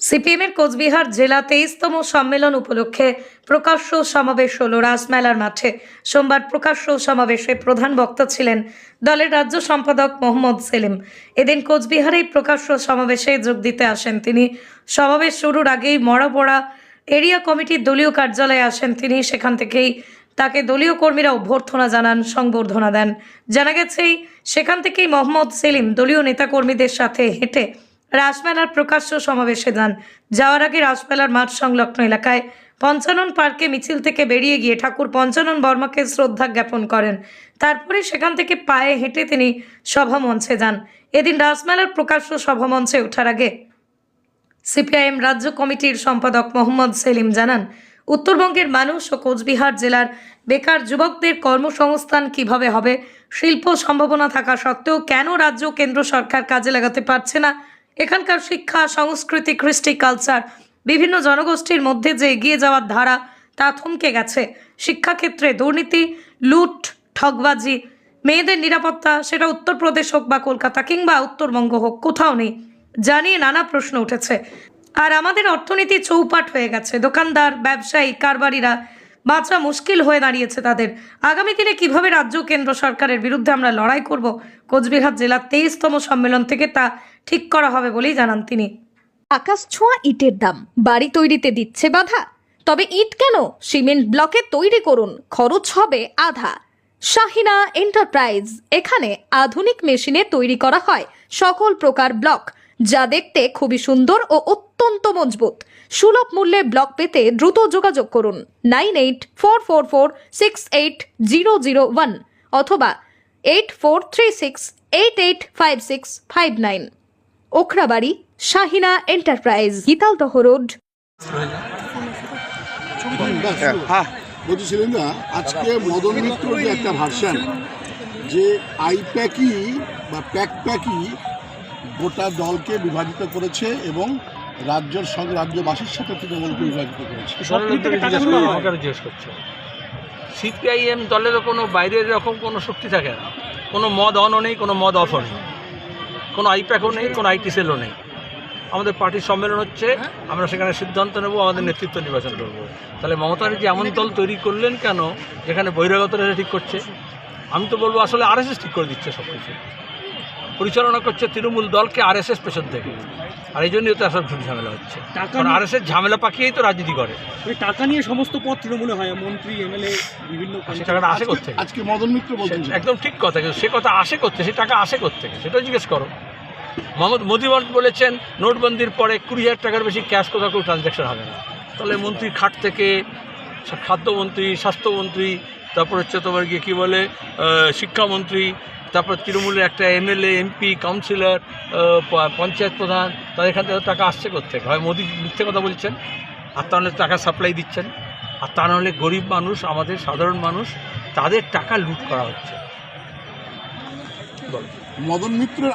সিপিএমের কোচবিহার জেলা তেইশতম সম্মেলন উপলক্ষে প্রকাশ্য সমাবেশ হল রাসমেলার মাঠে। সোমবার প্রকাশ্য সমাবেশে প্রধান বক্তা ছিলেন দলের রাজ্য সম্পাদক মোহাম্মদ সেলিম। এদিন কোচবিহারে এই প্রকাশ্য সমাবেশে যোগ দিতে আসেন তিনি। সমাবেশ শুরুর আগেই মরাপড়া এরিয়া কমিটির দলীয় কার্যালয়ে আসেন তিনি। সেখান থেকেই তাকে দলীয় কর্মীরা অভ্যর্থনা জানান, সংবর্ধনা দেন। জানা গেছেই সেখান থেকেই মোহাম্মদ সেলিম দলীয় নেতাকর্মীদের সাথে হেঁটে রাসমেলার প্রকাশ্য সমাবেশে যান। যাওয়ার আগে রাসমেলার মাঠ সংলগ্ন এলাকায় পঞ্চানন পার্কে মিছিল থেকে বেরিয়ে গিয়ে ঠাকুর পঞ্চানন বর্মাকে শ্রদ্ধা জ্ঞাপন করেন। তারপরে সেখান থেকে পায়ে হেঁটে তিনি সভামঞ্চে যান। এদিন রাসমেলার প্রকাশ্য সভামঞ্চে ওঠার আগে সিপিআইএম রাজ্য কমিটির সম্পাদক মোহাম্মদ সেলিম জানান, উত্তরবঙ্গের মানুষ ও কোচবিহার জেলার বেকার যুবকদের কর্মসংস্থান কীভাবে হবে, শিল্প সম্ভাবনা থাকা সত্ত্বেও কেন রাজ্য কেন্দ্র সরকার কাজে লাগাতে পারছে না এখানকার শিক্ষা, সংস্কৃতি, কৃষ্টি কালচার বিভিন্ন জনগোষ্ঠীর মধ্যে যে এগিয়ে যাওয়ার ধারা, তা থমকে গেছে। শিক্ষাক্ষেত্রে দুর্নীতি, লুট, ঠগবাজি, মেয়েদের নিরাপত্তা, সেটা উত্তরপ্রদেশ হোক বা কলকাতা কিংবা উত্তরবঙ্গ হোক, কোথাও নেই, জানিয়ে নানা প্রশ্ন উঠেছে। আর আমাদের অর্থনীতি চৌপাট হয়ে গেছে। দোকানদার, ব্যবসায়ী, কারবারিরা বাঁচা মুশকিল হয়ে দাঁড়িয়েছে তাদের। আগামী দিনে কীভাবে রাজ্য কেন্দ্র সরকারের বিরুদ্ধে আমরা লড়াই করব, কোচবিহার জেলার তেইশতম সম্মেলন থেকে তা ঠিক করা হবে বলেই জানান তিনি। আকাশ ছোঁয়া ইটের দাম, বাড়ি তৈরিতে দিচ্ছে বাধা। তবে ইট কেন? সিমেন্ট ব্লকে তৈরি করুন, খরচ হবে আধা। শাহিনা এন্টারপ্রাইজ, এখানে আধুনিক মেশিনে তৈরি করা হয় সকল প্রকার ব্লক। যা দেখতে খুবই সুন্দর ও অত্যন্ত মজবুত। সুলভ মূল্যে ব্লক পেতে দ্রুত যোগাযোগ করুন nine eight four four four six eight zero zero one অথবা eight four three six eight eight five six five nine. Okhrabari Shahina enterprise Gitaldaha road. হ্যাঁ বলছিলেন না আজকে মদন মিত্র যে একটা ভার্সান যে আইপ্যাকি বা প্যাক প্যাকি গোটা দলকে বিভাজিত করেছে এবং রাজ্যের সঙ্গে রাজ্যবাসীর সাথে তৃণমূলকে বিভাজিত করেছে। সিপিআইএম দলেরও কোনো বাইরের এরকম কোনো শক্তি থাকে না। কোনো মদ অনও নেই কোনো মদ অফও নেই। কোনো আইপ্যাকও নেই কোনো আইটি সেলও নেই। আমাদের পার্টির সম্মেলন হচ্ছে আমরা সেখানে সিদ্ধান্ত নেব আমাদের নেতৃত্ব নির্বাচন করব। তাহলে মমতা ব্যানার্জি এমন দল তৈরি করলেন কেন যেখানে বহিরাগতরা ঠিক করছে? আমি তো বলব আসলে আরএসএস ঠিক করে দিচ্ছে সব কিছু পরিচালনা করছে তৃণমূল দলকে আরএসএস পেছন থেকে। আর এই জন্যই তো সব ঝুট ঝামেলা হচ্ছে। টাকা কারণ আরএসএস ঝামেলা পাকিয়েই তো রাজনীতি করে। ওই টাকা নিয়ে সমস্ত পদ তৃণমূলে হয় মন্ত্রী এমএলএ বিভিন্ন আর টাকাটা আসে করতে আজকে মদন মিত্র বলছেন একদম ঠিক কথা কিন্তু সে কথা আসে করতে সে টাকা আসে করতে সেটাও জিজ্ঞেস করো। মোহাম্মদ মোদী বলেছেন নোটবন্দির পরে কুড়ি হাজার টাকার বেশি ক্যাশ কোথাও কোনো ট্রানজ্যাকশন হবে না। তাহলে মন্ত্রী খাট থেকে খাদ্যমন্ত্রী স্বাস্থ্যমন্ত্রী তারপর হচ্ছে তোমার গিয়ে কী বলে শিক্ষামন্ত্রী, তারপর তৃণমূলের একটা এমএলএ, এমপি, কাউন্সিলর পঞ্চায়েত প্রধান, তাদের এখান থেকে টাকা আসছে কোথেকে হয় মোদী মিথ্যে কথা বলছেন, আর তা তাহলে টাকা সাপ্লাই দিচ্ছেন। আর তা নাহলে গরিব মানুষ, আমাদের সাধারণ মানুষ, তাদের টাকা লুট করা হচ্ছে। মদন মিত্রের